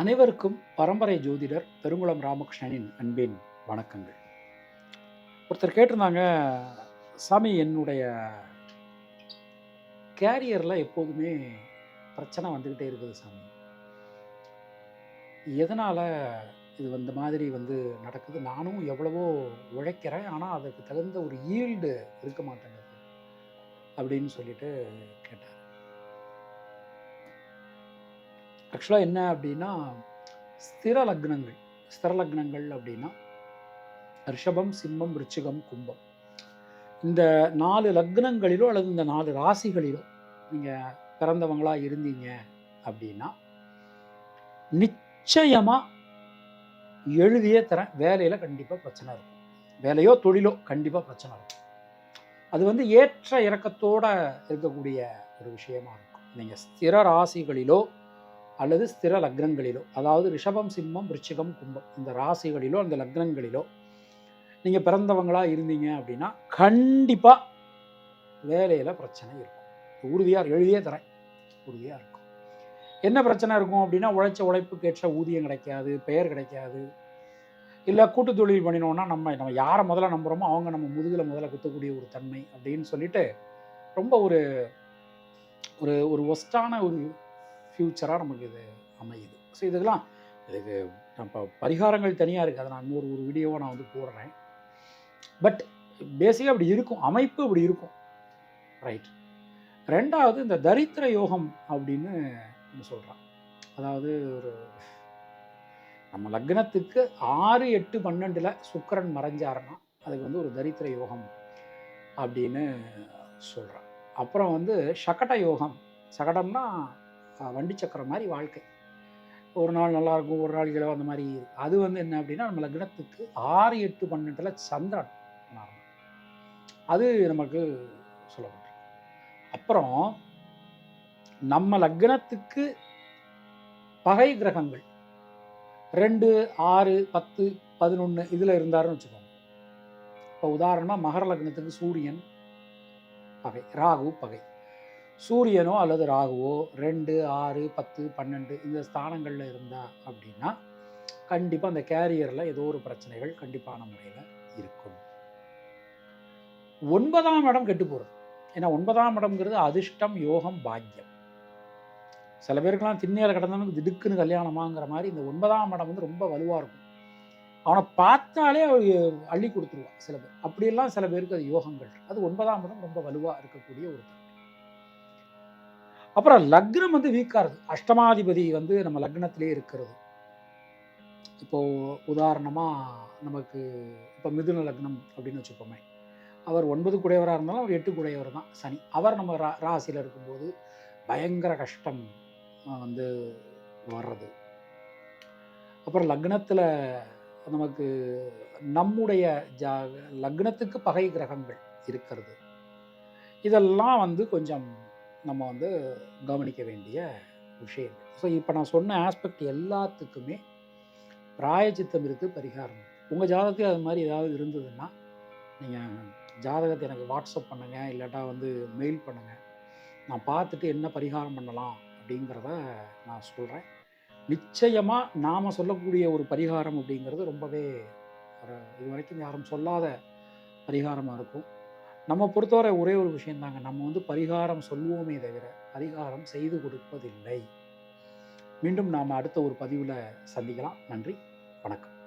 அனைவருக்கும் பரம்பரை ஜோதிடர் பெருங்குளம் ராமகிருஷ்ணனின் அன்பின் வணக்கங்கள். ஒருத்தர் கேட்டிருந்தாங்க சாமி என்னுடைய கேரியரில் எப்போதுமே பிரச்சனை வந்துக்கிட்டே இருக்குது சாமி. எதனால் இது இந்த மாதிரி வந்து நடக்குது? நானும் எவ்வளவோ உழைக்கிறேன் ஆனால் அதுக்கு தகுந்த ஒரு ஈல்டு இருக்க மாட்டேங்குது. அப்படின்னு சொல்லிட்டு கேட்டார். ஆக்சுவலாக என்ன அப்படின்னா ஸ்திர லக்னங்கள். ஸ்திர லக்னங்கள் அப்படின்னா ரிஷபம் சிம்மம் ரிச்சிகம் கும்பம். இந்த நாலு லக்னங்களிலோ அல்லது இந்த நாலு ராசிகளிலோ நீங்கள் பிறந்தவங்களாக இருந்தீங்க அப்படின்னா நிச்சயமாக எழுதியே தரேன். வேலையில் கண்டிப்பாக பிரச்சனை இருக்கும். வேலையோ தொழிலோ கண்டிப்பாக பிரச்சனை இருக்கும். அது வந்து ஏற்ற இறக்கத்தோட இருக்கக்கூடிய ஒரு விஷயமா இருக்கும். நீங்கள் ஸ்திர ராசிகளிலோ அல்லது ஸ்திர லக்னங்களிலோ அதாவது ரிஷபம் சிம்மம் விருச்சிகம் கும்பம் இந்த ராசிகளிலோ அந்த லக்னங்களிலோ நீங்கள் பிறந்தவங்களாக இருந்தீங்க அப்படின்னா கண்டிப்பாக வேலையில் பிரச்சனை இருக்கும். உறுதியாக எழுதியே தரேன். உறுதியாக இருக்கும். என்ன பிரச்சனை இருக்கும் அப்படின்னா உழைச்ச உழைப்புக்கு ஏற்ற ஊதியம் கிடைக்காது பெயர் கிடைக்காது. இல்லை கூட்டு தொழில் பண்ணினோன்னா நம்ம நம்ம யாரை முதல்ல நம்புகிறோமோ அவங்க நம்ம முதுகில் முதல்ல குத்தக்கூடிய ஒரு தன்மை அப்படின்னு சொல்லிட்டு ரொம்ப ஒரு ஒரு ஒரு ஒஸ்டான ஒரு ஃப்யூச்சராக நமக்கு இது அமையுது. ஸோ இதுக்கெல்லாம் இதுக்கு நம்ம பரிகாரங்கள் தனியாக இருக்குது அதை நான் இன்னொரு ஒரு வீடியோவை நான் வந்து போடுறேன். பட் பேசிக்காக அப்படி இருக்கும். அமைப்பு அப்படி இருக்கும். ரைட் ரெண்டாவது இந்த தரித்திர யோகம் அப்படின்னு சொல்கிறான் அதாவது ஒரு நம்ம லக்னத்துக்கு ஆறு எட்டு பன்னெண்டில் சுக்கரன் மறைஞ்சாருன்னா அதுக்கு வந்து ஒரு தரித்திர யோகம் அப்படின்னு சொல்கிறான் அப்புறம் வந்து சகட யோகம். சகடம்னா வண்டி சக்கரம் மாதிரி வாழ்க்கை. ஒரு நாள் நல்லா இருக்கும் ஒரு நாள் கிலோ அந்த மாதிரி அது வந்து என்ன அப்படின்னா நம்ம லக்னத்துக்கு ஆறு எட்டு பன்னெண்டில் சந்திரன் அது நமக்கு சொல்லப்பட்டிருக்கு. அப்புறம் நம்ம லக்னத்துக்கு பகை கிரகங்கள். ரெண்டு ஆறு பத்து பதினொன்று இதில் இருந்தாருன்னு வச்சுக்கோங்க. இப்போ உதாரணமாக மகர லக்னத்துக்கு சூரியன் பகை ராகு பகை. சூரியனோ அல்லது ராகுவோ ரெண்டு ஆறு பத்து பன்னெண்டு இந்த ஸ்தானங்களில் இருந்தா அப்படின்னா கண்டிப்பாக அந்த கேரியரில் ஏதோ ஒரு பிரச்சனைகள் கண்டிப்பான முறையில் இருக்கும். ஒன்பதாம் இடம் கெட்டு போகிறது ஏன்னா ஒன்பதாம் இடம்ங்கிறது அதிர்ஷ்டம் யோகம் பாக்கியம். சில பேருக்கெல்லாம் திண்ணையில் கிடந்தவனுக்கு திடுக்குன்னு கல்யாணமாங்கிற மாதிரி இந்த ஒன்பதாம் இடம் வந்து ரொம்ப வலுவாக இருக்கும். அவனை பார்த்தாலே அவ அள்ளி கொடுத்துருவான் சில பேர். அப்படியெல்லாம் சில பேருக்கு அது யோகங்கள். அது ஒன்பதாம் இடம் ரொம்ப வலுவாக இருக்கக்கூடிய ஒரு அப்புறம் லக்னம் வந்து வீக்காக இருக்குது அஷ்டமாதிபதி வந்து நம்ம லக்னத்திலே இருக்கிறது. இப்போது உதாரணமாக நமக்கு இப்போ மிதுன லக்னம் அப்படின்னு வச்சுப்போமே அவர் ஒன்பது குடையவராக இருந்தாலும் அவர் எட்டு குடையவர் தான். சனி. அவர் நம்ம ரா ராசியில் இருக்கும்போது பயங்கர கஷ்டம் வந்து வர்றது. அப்புறம் லக்னத்தில் நமக்கு நம்முடைய ஜா லக்னத்துக்கு பகை கிரகங்கள் இருக்கிறது. இதெல்லாம் வந்து கொஞ்சம் நம்ம வந்து கவனிக்க வேண்டிய விஷயம் ஸோ இப்போ நான் சொன்ன ஆஸ்பெக்ட் எல்லாத்துக்குமே பிராயச்சித்தம் இருக்குது பரிகாரம். உங்கள் ஜாதகத்தில் அது மாதிரி ஏதாவது இருந்ததுன்னா நீங்கள் ஜாதகத்தை எனக்கு வாட்ஸ்அப் பண்ணுங்கள் இல்லாட்டா வந்து மெயில் பண்ணுங்கள் நான் பார்த்துட்டு என்ன பரிகாரம் பண்ணலாம் அப்படிங்கிறத நான் சொல்கிறேன் நிச்சயமாக நாம் சொல்லக்கூடிய ஒரு பரிகாரம் அப்படிங்கிறது ரொம்பவே இது வரைக்கும் யாரும் சொல்லாத பரிகாரமாக இருக்கும். நம்ம பொறுத்தவரை ஒரே ஒரு விஷயந்தாங்க. நம்ம வந்து பரிகாரம் சொல்லுவோமே தவிர பரிகாரம் செய்து கொடுப்பதில்லை. மீண்டும் நாம் அடுத்த ஒரு பதிவில் சந்திக்கலாம். நன்றி. வணக்கம்.